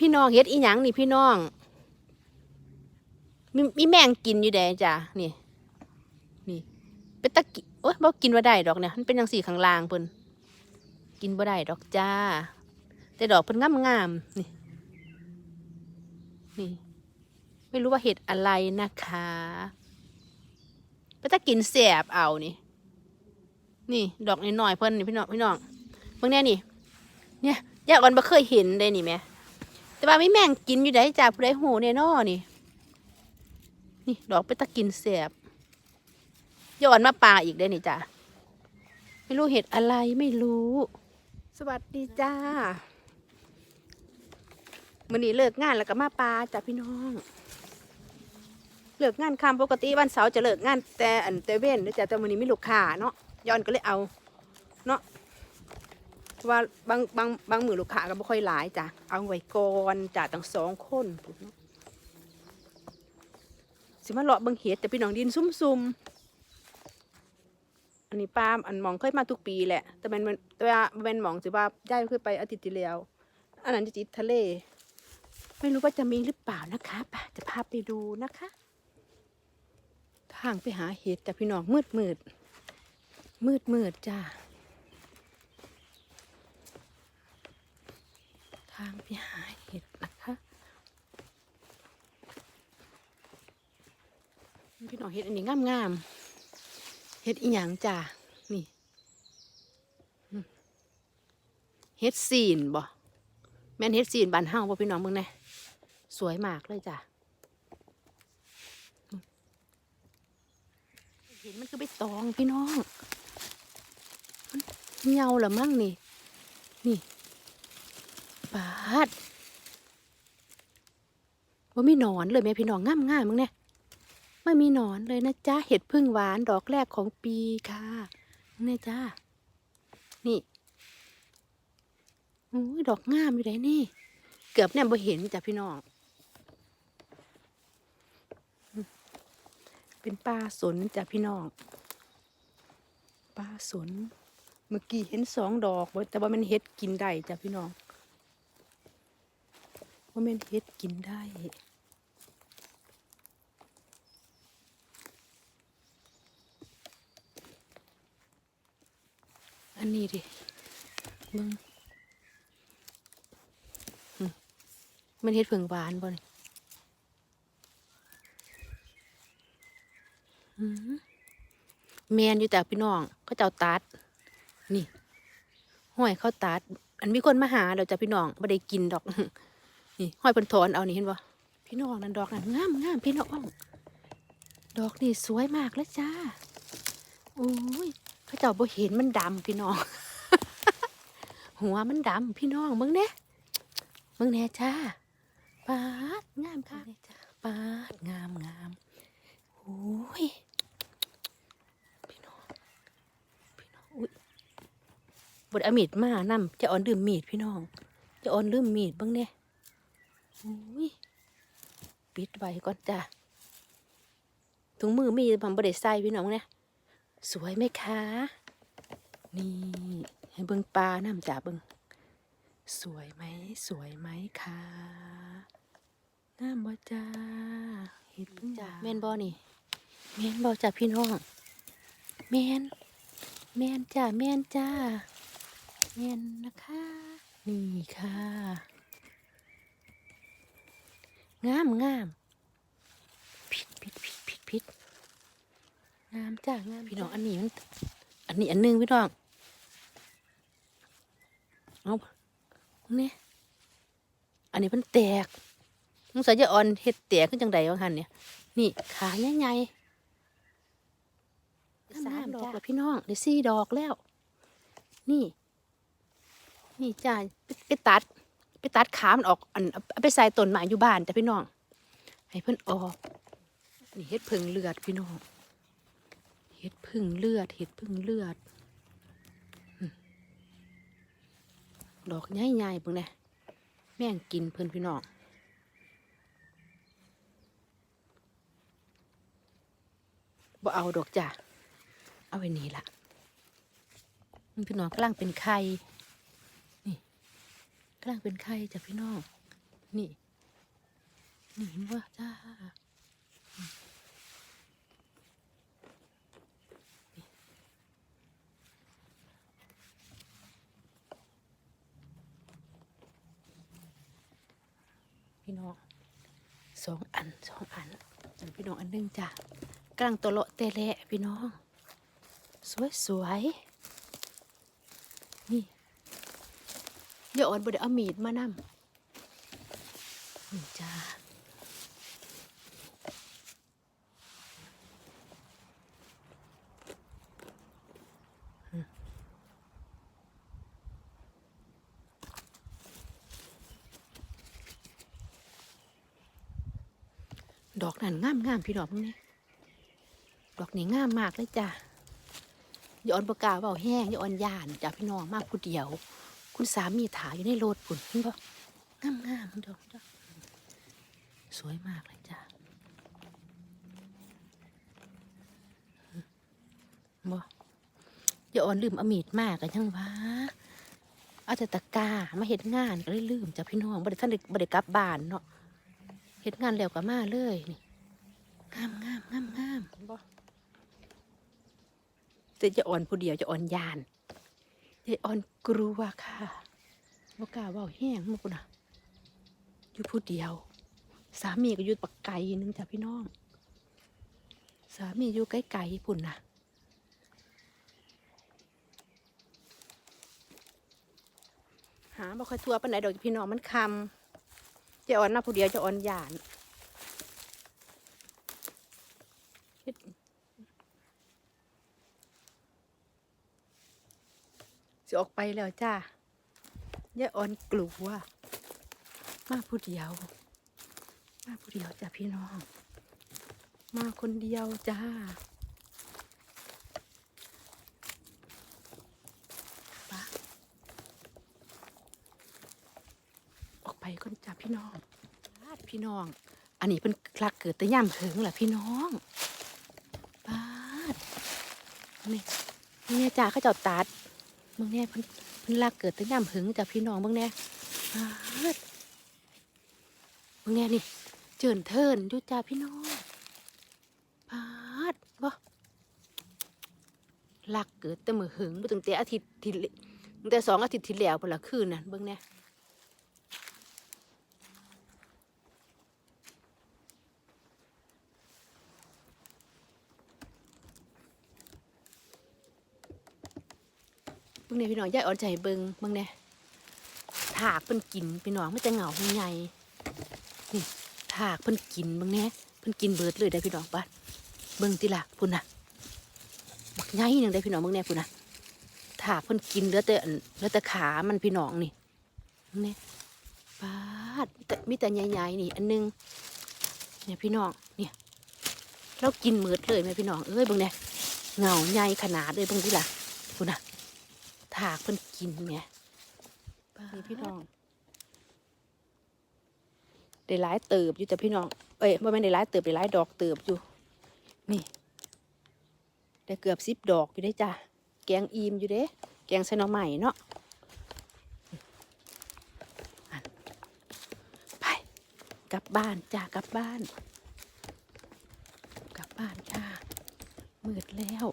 พี่น้องเฮ็ดอีหยังนี่พี่น้อง มีมีแมงกินอยู่แดจ้ะนี่นี่เป็นตะกิโอ้ยบ่กินบ่ได้ดอกเนี่ยมันเป็นจังสี่ข้างล่างเพิ่นกินบ่ได้ดอกจ้า แต่ดอกเพิ่นงามๆนี่นี่ไม่รู้ว่าเห็ดอะไรนะคะเป็นตะกินแสบเอานี่ นี่ ดอกน้อยเพิ่นนี่พี่น้องพี่น้องเบิ่งแน่นี่ เนี่ยยายอ่อนบ่เคยเห็นเลยนี่แม่ แต่ว่าไมีแม่งกินอยู่ได้จ้าผู้ใดหูแน่นอนี่ นี่ดอกเป็นตะกินแสบยายอ่อนมาปลาอีกได้นี่จ้าไม่รู้เห็ดอะไรไม่รู้ สวัสดีจ้ามื้อนี้เลิกงานแล้วก็มาปลาจ้าพี่น้อง เลิกงานค่ำปกติวันเสาร์จะเลิกงานแต่อันแต่เว้นเด้อจ้าแต่มื้อนี้ไมีลูกค้าเนาะย้อนก็เลยเอา เนาะ เพราะว่าบางบางบางมือลูกค้าก็ไม่ค่อยหลายจ้ะเอาไว้ก่อนจ้ะตั้งสองคนพู้นเนาะสิมาเลาะเบังเห็ดแต่พี่น้องดินซุ่มๆอันนี้ป้าอันมองเคยมาทุกปีแหละ แต่มันมันแต่ว่าเป็นมองสิว่าย่ายเคยไปอาทิตย์ที่แล้วอันนั้นจะจิตทะเล ไม่รู้ว่าจะมีหรือเปล่านะคะป่ะจะพาไปดูนะคะ ทางไปหาเห็ดแต่พี่น้องมืดมืดมืดมืดจ้า ทางไปหาเห็ดนะคะพี่น้องเห็ดอันนี้งามงามๆเห็ดอีหยังจ้านี่เห็ดซีนบ่แม่นเห็ดซีนบานเฮาบ่พี่น้องมึงแน่สวยมากเลยจ้ะเห็นมันคือใบตองพี่น้องมันเหงาเหรอมั่งนี่ นี่ ปาดว่ามีหนอนเลยแม่พี่น้องง่ามง่ามมึงเนี่ยไม่มีหนอนเลยนะจ๊ะเห็ดพึ่งหวานดอกแรกของปีค่ะนี่จ้านี่โอ้ยดอกงามอยู่ไหนนี่ เกือบเนี่ยบ่เห็นจ้ะพี่น้องเป็นปลาสนจ้ะพี่น้องปลาสนเมื่อกี้เห็นสองดอกแต่ว่ามันเห็ดกินได้จ้ะพี่น้อง แม่นเฮ็ดกินได้อันนี้ดิมึงมันเฮ็ดเผิงหวานบ่นี่อืมแมนอยู่แต่พี่น้องเขาเจ้าตัด นี่ห้อยเขาตัด อันมีคนมาหาเราจะพี่น้องไม่ได้กินดอก นี่ห้อยเพิ่นถอนเอานี่เห็นบ่พี่น้องนั่นดอกนั่นงามงามพี่น้องดอกนี่สวยมากแล้วจ้าโอ้ยเขาเจ้าบ่เห็นมันดำพี่น้อง หัวมันดำพี่น้องมึงเนี่ยมึงแน่จ้าปาดงามค่ะปาดงามงามโอ้ยพี่น้องพี่น้องอุ้ยบดอมีดมานำจะอ่อนดื่มมีดพี่น้อง จะอ่อนลืมมีดบ้างเนี่ย อุ้ยปิดไว้ก่อนจ้ะถุงมือมีผมบริใส่พี่น้องเนี่ยสวยไหมคะ นี่ให้เบิ่งปลาน้ำจ่าเบิ่งสวยไหม สวยไหมคะงามบ่จ้าเห็ดเพิ่งจ้าแม่นบ่นี่แม่นบ่จ้าพี่น้องแม่นแม่นจ้าแม่นจ้าแม่นนะคะ นี่ค่ะ งามงามผิดผิดผิดผิดผิดงามจ้างามพี่น้องอันนี้มันอันนี้อันหนึงพี่น้องเอาเนี่ยอันนี้มันแตกมึงใส่จะอ่อนเห็ดแตกขึ้นจังใดวะหันเนี่ยนี่ขาใหญ่ๆสามดอกแล้วพี่น้องเดี๋ยวสี่ดอกแล้ว นี่ นี่จ้าไปไปตัด ไปตัดขามันออกอันเอาไปใส่ต้นไม้อยู่บ้านจ้ะพี่น้อง ให้เพิ่นออกนี่เฮ็ดพึ่งเลือดพี่น้องเฮ็ดพึ่งเลือดเฮ็ดพึ่งเลือด ดอกใหญ่ๆเบิ่งแหน่แม่งกินเพิ่นพี่น้องบ่เอาดอกจ้ะเอาไว้นี่ล่ะพี่น้องกำลังเป็นไข่ กำลังเป็นไข่จ้ะพี่น้อง นี่ นี่เห็นว่าจ้าพี่น้องสองอันสองอันอันพี่น้องอันนึงจ้ะกลางตัวเลาะเตะแหละพี่น้อง สวยสวยๆนี่ เดี๋ยวอ่อนบ่ได้เอามีดมานำนี่จ้าอืมดอกนั่นงามงามๆพี่ดอกมึงนี่ดอกนี้งามมากเลยจ้ะอย่าอ่อนประกล้าเบาแห้งอย่าอ่อนยานจ้ะพี่น้องมากผู้เดียว คุณสามีถ่ายอยู่ในรถปุ่นเห็นบ่งามงามๆดอกจ้ะสวยมากเลยจ้ะบ่อย่าอ่อนลืมเอามีดมากกันยังวะเอาแต่ตะกร้ามาเห็ดงานก็เลยลืมจ้ะพี่น้องบ่ได้ท่านได้บ่ได้กลับบ้านเนาะเห็ดงานแล้วก็มาเลยนี่งามงามงามงามบ่แต่จะอ่อนผู้เดียวจะอ่อนยาน จะอ่อนกลัวค่ะบ่กล้าเว่าแห้งมาปุ่นน่ะอยู่ผู้เดียว สามีก็อยู่ปักไก่นึงจ้ะพี่น้อง สามีอยู่ไกลๆพุ่นนะหาบ่ค่อยทั่วปานไหนดอกพี่น้องมันคำจะอ่อนหน้าผู้เดียวจะอ่อนยานเฮ็ด สิออกไปแล้วจ้าย่าอ่อนกลัว มาผู้เดียว มาผู้เดียวจ้าพี่น้อง มาคนเดียวจ้าไปออกไปก่อนจ้าพี่น้องบาดพี่น้อง อันนี้เป็นคลักเกิดแต่ย่ำเหิงแหละพี่น้องบาดนี่นี่จ้าเขาเจ้าตัด เบิ่งแน่เพิ่นเพิ่นลากเกิดตั้งย่ำหึงจากพี่น้องเบิ่งแน่ปางแน่นี่ เจินเทินดูจ้าพี่น้องปาดบ่ลากเกิดแต่มือหึงบ่ตั้งแต่อาทิตย์ที่ตั้งแต่สองอาทิตย์ที่แล้วพอละคืนนั่นเบิ่งแน่ บิ่งแน่พี่น้องยายอ่อนใจเบิ่งเบิ่งแน่ถากเพิ่นกินพี่น้องไมันจะเหงาใหญ่นี่ถากเพิ่นกินเบิ่งแน่เพิ่นกินเบิดเลยได้พี่น้องปะเบิ่งติล่ะพุ่นน่ะบักใหญ่หนึงได้พี่น้องเบิ่งแน่พุ่นน่ะถากเพิ่นกินเหลือแต่อันเหลือแต่ขามันพี่น้องนี่เบิ่งแน่ปาดแต่มีแต่ใหญ่ๆนี่ อันหนึงเนี่ยพี่น้องเนี่ยเรากินเมิดเลยแม่พี่น้องเอ้ยเบิ่งแน่เหงาใหญ่ขนาดเลยเบิ่งติล่ะพุ่นน่ะ ถากเพิ่นกินเนี่ยนี่พี่น้องได้หลายเติบอยู่แต่พี่น้อง เอ้ยว่าไม่นได้หลายเติบได้หลายดอกเติบอยู่ นี่ได้เกือบสิบดอกอยู่ได้จ้ะ แกงอีมอยู่เด้ แกงใส่หน่อใหม่เนาะอันไป กลับบ้านจ้ากลับบ้าน กลับบ้านจ้ามืดแล้ว